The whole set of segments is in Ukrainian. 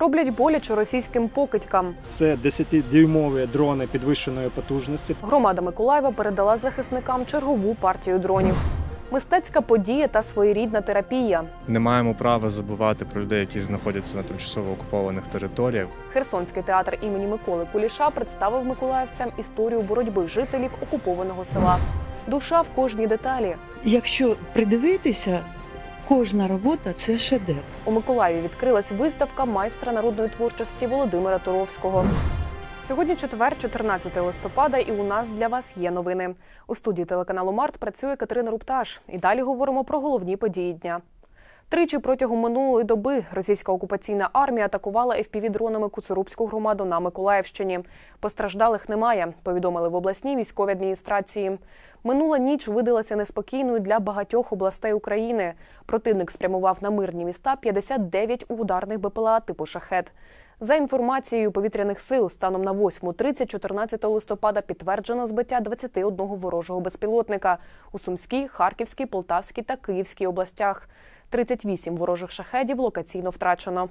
Роблять боляче російським покидькам. Це 10-дюймові дрони підвищеної потужності. Громада Миколаєва передала захисникам чергову партію дронів. Мистецька подія та своєрідна терапія. Не маємо права забувати про людей, які знаходяться на тимчасово окупованих територіях. Херсонський театр імені Миколи Куліша представив миколаївцям історію боротьби жителів окупованого села. Душа в кожній деталі. Якщо придивитися, кожна робота це шедевр. У Миколаєві відкрилась виставка майстра народної творчості Володимира Туровського. Сьогодні четвер, 14 листопада, і у нас для вас є новини. У студії телеканалу Март працює Катерина Рупташ. І далі говоримо про головні події дня. Тричі протягом минулої доби російська окупаційна армія атакувала FPV-дронами Куцурубську громаду на Миколаївщині. Постраждалих немає, повідомили в обласній військовій адміністрації. Минула ніч видалася неспокійною для багатьох областей України. Противник спрямував на мирні міста 59 ударних БПЛА типу шахет. За інформацією повітряних сил, станом на 8.30 14 листопада підтверджено збиття 21 ворожого безпілотника у Сумській, Харківській, Полтавській та Київській областях. 38 ворожих шахедів локаційно втрачено.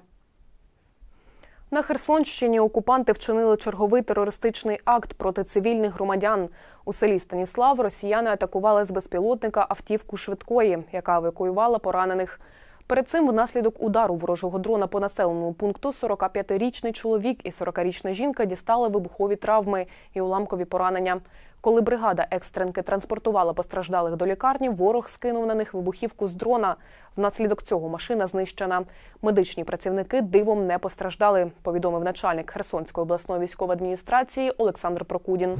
На Херсонщині окупанти вчинили черговий терористичний акт проти цивільних громадян. У селі Станіслав росіяни атакували з безпілотника автівку швидкої, яка евакуювала поранених. Перед цим, внаслідок удару ворожого дрона по населеному пункту, 45-річний чоловік і 40-річна жінка дістали вибухові травми і уламкові поранення. Коли бригада екстренки транспортувала постраждалих до лікарні, ворог скинув на них вибухівку з дрона. Внаслідок цього машина знищена. Медичні працівники дивом не постраждали, повідомив начальник Херсонської обласної військової адміністрації Олександр Прокудін.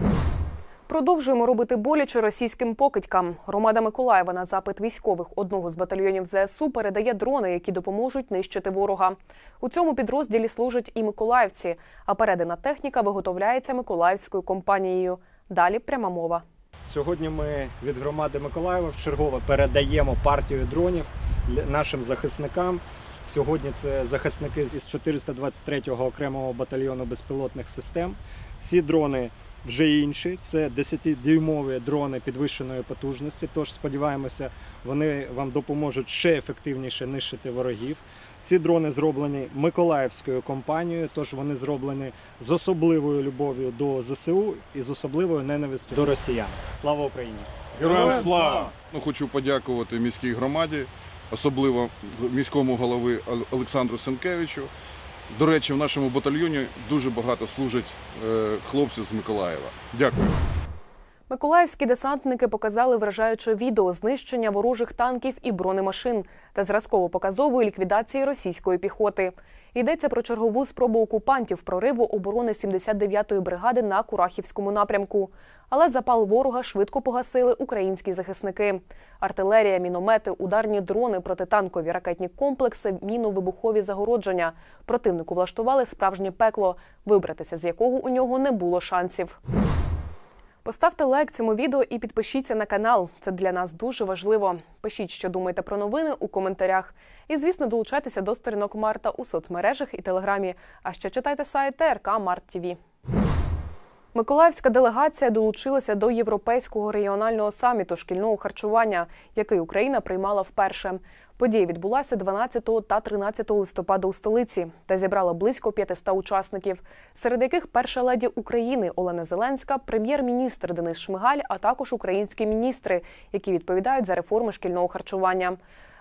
Продовжуємо робити боляче російським покидькам. Громада Миколаєва на запит військових одного з батальйонів ЗСУ передає дрони, які допоможуть нищити ворога. У цьому підрозділі служать і миколаївці, а передана техніка виготовляється миколаївською компанією. Далі пряма мова. Сьогодні ми від громади Миколаєва вчергове передаємо партію дронів нашим захисникам. Сьогодні це захисники з 423-го окремого батальйону безпілотних систем. Ці дрони вже інші. Це 10-дюймові дрони підвищеної потужності. Тож сподіваємося, вони вам допоможуть ще ефективніше нищити ворогів. Ці дрони зроблені миколаївською компанією, тож вони зроблені з особливою любов'ю до ЗСУ і з особливою ненавистю до росіян. Слава Україні! Героям слава! Ну, хочу подякувати міській громаді, особливо міському голови Ол- Олександру Сенкевичу. До речі, в нашому батальйоні дуже багато служать е, хлопців з Миколаєва. Дякую. Миколаївські десантники показали вражаюче відео знищення ворожих танків і бронемашин та зразково-показової ліквідації російської піхоти. Йдеться про чергову спробу окупантів прориву оборони 79-ї бригади на Курахівському напрямку. Але запал ворога швидко погасили українські захисники. Артилерія, міномети, ударні дрони, протитанкові ракетні комплекси, міновибухові загородження. Противнику влаштували справжнє пекло, вибратися з якого у нього не було шансів. Поставте лайк цьому відео і підпишіться на канал. Це для нас дуже важливо. Пишіть, що думаєте про новини у коментарях. І, звісно, долучайтеся до сторінок Марта у соцмережах і телеграмі. А ще читайте сайт ТРК Март ТІВІ. Миколаївська делегація долучилася до європейського регіонального саміту шкільного харчування, який Україна приймала вперше. Подія відбулася 12 та 13 листопада у столиці та зібрала близько 500 учасників, серед яких перша леді України Олена Зеленська, прем'єр-міністр Денис Шмигаль, а також українські міністри, які відповідають за реформи шкільного харчування.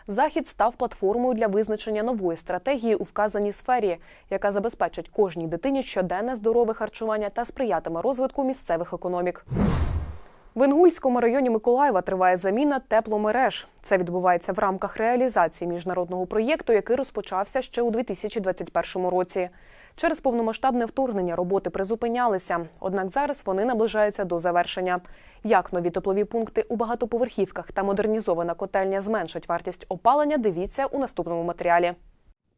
Захід став платформою для визначення нової стратегії у вказаній сфері, яка забезпечить кожній дитині щоденне здорове харчування та сприятиме розвитку місцевих економік. В Інгульському районі Миколаєва триває заміна тепломереж. Це відбувається в рамках реалізації міжнародного проєкту, який розпочався ще у 2021 році. Через повномасштабне вторгнення роботи призупинялися, однак зараз вони наближаються до завершення. Як нові теплові пункти у багатоповерхівках та модернізована котельня зменшать вартість опалення, дивіться у наступному матеріалі.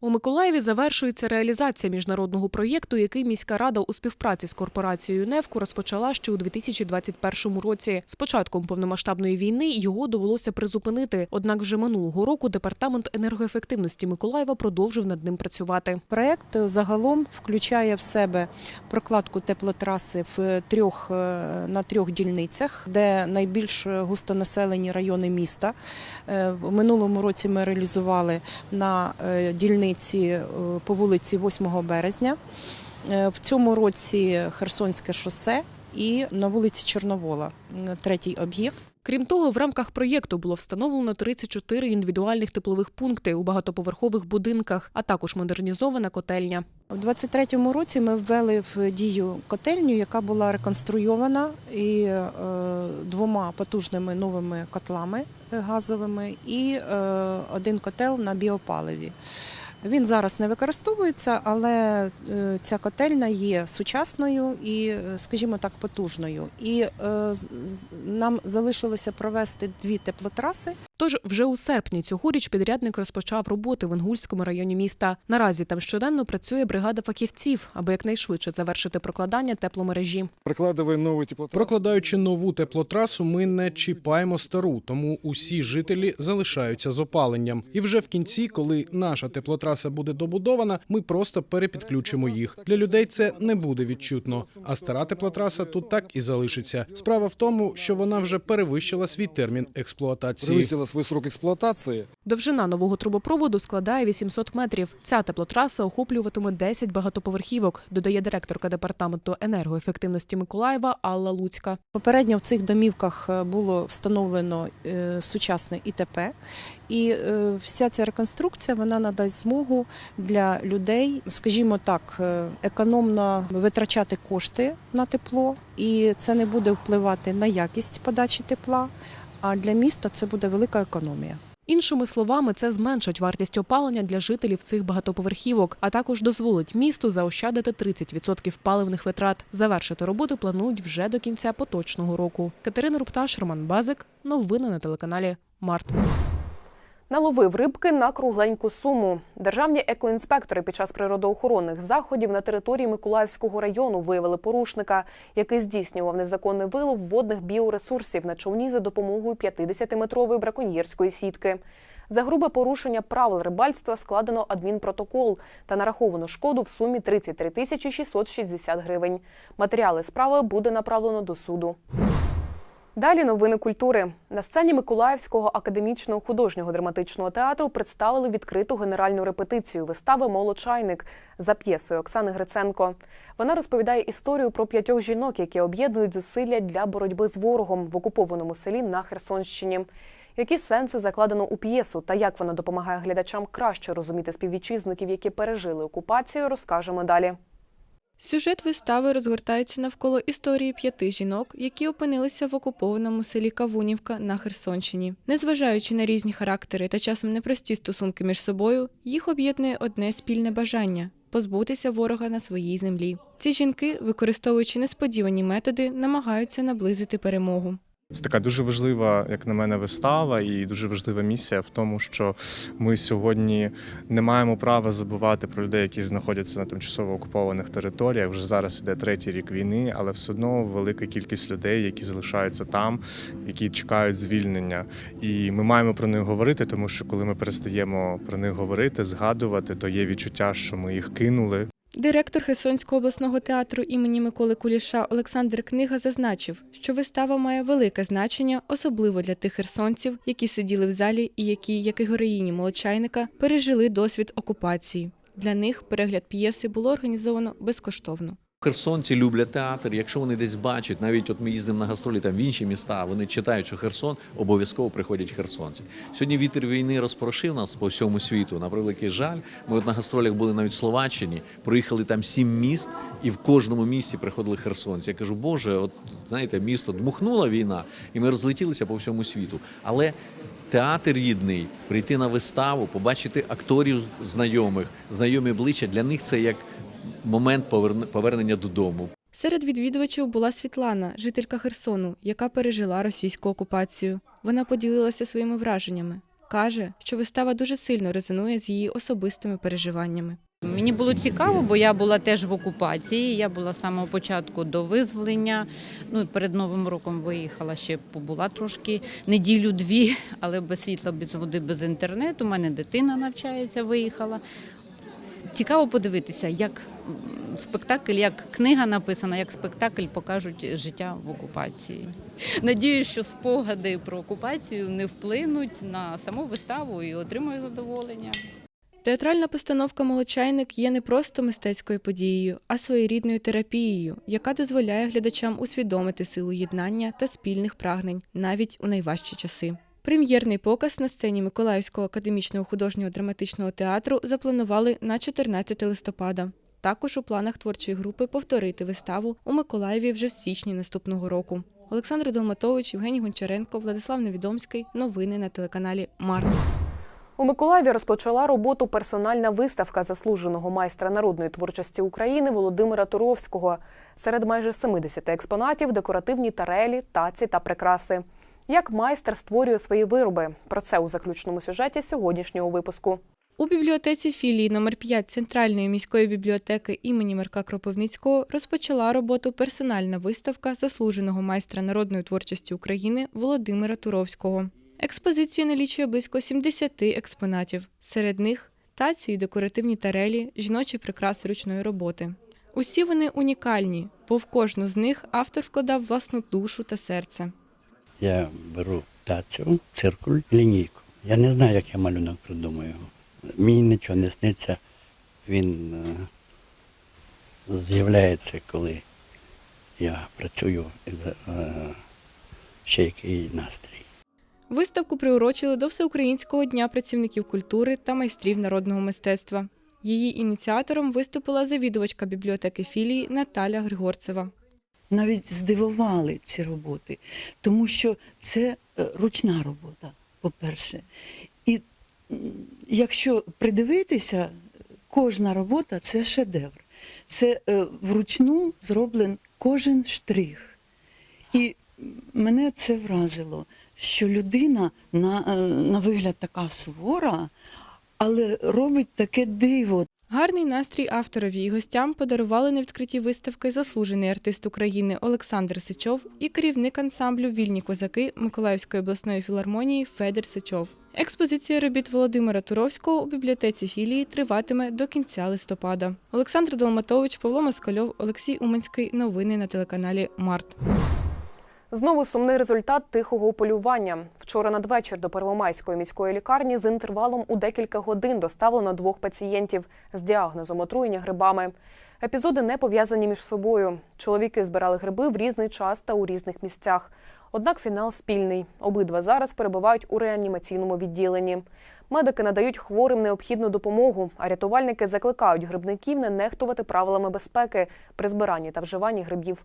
У Миколаєві завершується реалізація міжнародного проєкту, який міська рада у співпраці з корпорацією «Невко» розпочала ще у 2021 році. З початком повномасштабної війни його довелося призупинити. Однак вже минулого року департамент енергоефективності Миколаєва продовжив над ним працювати. Проект загалом включає в себе прокладку теплотраси в трьох е, на трьох дільницях, де найбільш густонаселені райони міста. Е, В минулому році ми реалізували на е, дільниці дільниці е, по вулиці 8 березня. Е, В цьому році Херсонське шосе і на вулиці Чорновола, третій об'єкт. Крім того, в рамках проєкту було встановлено 34 індивідуальних теплових пункти у багатоповерхових будинках, а також модернізована котельня. У 23-му році ми ввели в дію котельню, яка була реконструйована і е, двома потужними новими котлами газовими, і один котел на біопаливі. Він зараз не використовується, але е, ця котельна є сучасною і, е, скажімо так, потужною. І е, нам залишилося провести дві теплотраси. Тож вже у серпні цьогоріч підрядник розпочав роботи в Інгульському районі міста. Наразі там щоденно працює бригада фахівців, аби якнайшвидше завершити прокладання тепломережі. Прокладаючи нову теплотрасу, ми не чіпаємо стару, тому усі жителі залишаються з опаленням. І вже в кінці, коли наша теплотраса буде добудована, ми просто перепідключимо їх. Для людей це не буде відчутно. А стара теплотраса тут так і залишиться. Справа в тому, що вона вже перевищила свій термін експлуатації. Свой срок эксплуатации. Довжина нового трубопроводу складає 800 метрів. Ця теплотраса охоплюватиме 10 багатоповерхівок, додає директорка департаменту енергоефективності Миколаєва Алла Луцька. Попередньо в цих домівках е, було встановлено е, сучасне ІТП, і е, вся ця реконструкція вона надасть змогу для людей, скажімо так, економно витрачати кошти на тепло, і це не буде впливати на якість подачі тепла. А для міста це буде велика економія. Іншими словами, це зменшить вартість опалення для жителів цих багатоповерхівок, а також дозволить місту заощадити 30% паливних витрат. Завершити роботи планують вже до кінця поточного року. Катерина Рупташ, Роман Базик. Новини на телеканалі Март. Наловив рибки на кругленьку суму. Державні екоінспектори під час природоохоронних заходів на території Миколаївського району виявили порушника, який здійснював незаконний вилов водних біоресурсів на човні за допомогою 50-метрової браконьєрської сітки. За грубе порушення правил рибальства складено адмінпротокол та нараховано шкоду в сумі 33 тисячі 660 гривень. Матеріали справи буде направлено до суду. Далі новини культури. На сцені Миколаївського академічного художнього драматичного театру представили відкриту генеральну репетицію вистави Молочайник за п'єсою Оксани Гриценко. Вона розповідає історію про п'ятьох жінок, які об'єднують зусилля для боротьби з ворогом в окупованому селі на Херсонщині. Які сенси закладено у п'єсу та як вона допомагає глядачам краще розуміти співвітчизників, які пережили окупацію, розкажемо далі. Сюжет вистави розгортається навколо історії п'яти жінок, які опинилися в окупованому селі Кавунівка на Херсонщині. Незважаючи на різні характери та часом непрості стосунки між собою, їх об'єднує одне спільне бажання позбутися ворога на своїй землі. Ці жінки, використовуючи несподівані методи, намагаються наблизити перемогу. Це така дуже важлива, як на мене, вистава, і дуже важлива місія в тому, що ми сьогодні не маємо права забувати про людей, які знаходяться на тимчасово окупованих територіях. Вже зараз іде третій рік війни, але все одно велика кількість людей, які залишаються там, які чекають звільнення. І ми маємо про них говорити, тому що коли ми перестаємо про них говорити, згадувати, то є відчуття, що ми їх кинули. Директор Херсонського обласного театру імені Миколи Куліша Олександр Книга зазначив, що вистава має велике значення, особливо для тих херсонців, які сиділи в залі і які, як і героїні молочайника, пережили досвід окупації. Для них перегляд п'єси було організовано безкоштовно. Херсонці люблять театр. Якщо вони десь бачать, навіть от ми їздимо на гастролі там в інші міста, вони читають, що Херсон обов'язково приходять херсонці. Сьогодні вітер війни розпорошив нас по всьому світу. На превеликий жаль, ми от на гастролях були навіть в Словаччині, проїхали там сім міст, і в кожному місті приходили херсонці. Я кажу, Боже, от знаєте, місто дмухнула війна, і ми розлетілися по всьому світу. Але Театр рідний, прийти на виставу, побачити акторів знайомих, знайомі обличчя для них це як момент повернення додому. Серед відвідувачів була Світлана, жителька Херсону, яка пережила російську окупацію. Вона поділилася своїми враженнями. Каже, що вистава дуже сильно резонує з її особистими переживаннями. Мені було цікаво, бо я була теж в окупації. Я була з самого початку до визволення. Ну і перед новим роком виїхала ще побула трошки неділю-дві, але без світла, без води, без інтернету. У мене дитина навчається, виїхала. Цікаво подивитися, як спектакль, як книга написана, як спектакль покажуть життя в окупації. Надіюсь, що спогади про окупацію не вплинуть на саму виставу і отримую задоволення. Театральна постановка Молочайник є не просто мистецькою подією, а своєрідною терапією, яка дозволяє глядачам усвідомити силу єднання та спільних прагнень навіть у найважчі часи. Прем'єрний показ на сцені Миколаївського академічного художнього драматичного театру запланували на 14 листопада. Також у планах творчої групи повторити виставу у Миколаєві вже в січні наступного року. Олександр Долматович, Євгеній Гончаренко, Владислав Невідомський. Новини на телеканалі Март. У Миколаєві розпочала роботу персональна виставка заслуженого майстра народної творчості України Володимира Туровського. Серед майже 70 експонатів декоративні тарелі, таці та прикраси. Як майстер створює свої вироби? Про це у заключному сюжеті сьогоднішнього випуску. У бібліотеці філії номер 5 Центральної міської бібліотеки імені Марка Кропивницького розпочала роботу персональна виставка заслуженого майстра народної творчості України Володимира Туровського. Експозиція налічує близько 70 експонатів. Серед них таці декоративні тарелі, жіночі прикраси ручної роботи. Усі вони унікальні, бо в кожну з них автор вкладав власну душу та серце. Я беру тацю, циркуль, лінійку. Я не знаю, як я малюнок придумаю. Мені нічого не сниться. Він е, з'являється, коли я працюю е, ще який настрій. Виставку приурочили до Всеукраїнського дня працівників культури та майстрів народного мистецтва. Її ініціатором виступила завідувачка бібліотеки філії Наталя Григорцева. Навіть здивували ці роботи, тому що це е, ручна робота, по-перше. І якщо придивитися, кожна робота це шедевр. Це е, вручну зроблен кожен штрих. І мене це вразило, що людина на, е, на вигляд така сувора, але робить таке диво. Гарний настрій авторові і гостям подарували на відкритті виставки заслужений артист України Олександр Сичов і керівник ансамблю Вільні козаки Миколаївської обласної філармонії Федір Сичов. Експозиція робіт Володимира Туровського у бібліотеці філії триватиме до кінця листопада. Олександр Долматович, Павло Москальов, Олексій Уманський. Новини на телеканалі Март. Знову сумний результат тихого полювання. Вчора надвечір до Первомайської міської лікарні з інтервалом у декілька годин доставлено двох пацієнтів з діагнозом отруєння грибами. Епізоди не пов'язані між собою. Чоловіки збирали гриби в різний час та у різних місцях. Однак фінал спільний. Обидва зараз перебувають у реанімаційному відділенні. Медики надають хворим необхідну допомогу, а рятувальники закликають грибників не нехтувати правилами безпеки при збиранні та вживанні грибів.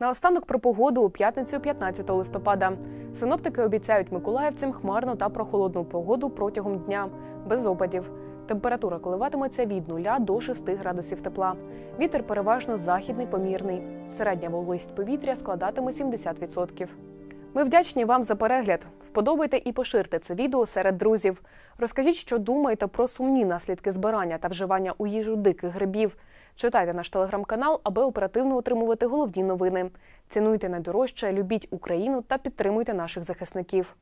Наостанок про погоду у п'ятницю 15 листопада. Синоптики обіцяють миколаївцям хмарну та прохолодну погоду протягом дня, без опадів. Температура коливатиметься від 0 до 6 градусів тепла. Вітер переважно західний помірний. Середня вологість повітря складатиме 70%. Ми вдячні вам за перегляд. Вподобайте і поширте це відео серед друзів. Розкажіть, що думаєте про сумні наслідки збирання та вживання у їжу диких грибів. Читайте наш телеграм-канал, аби оперативно отримувати головні новини. Цінуйте найдорожче, любіть Україну та підтримуйте наших захисників.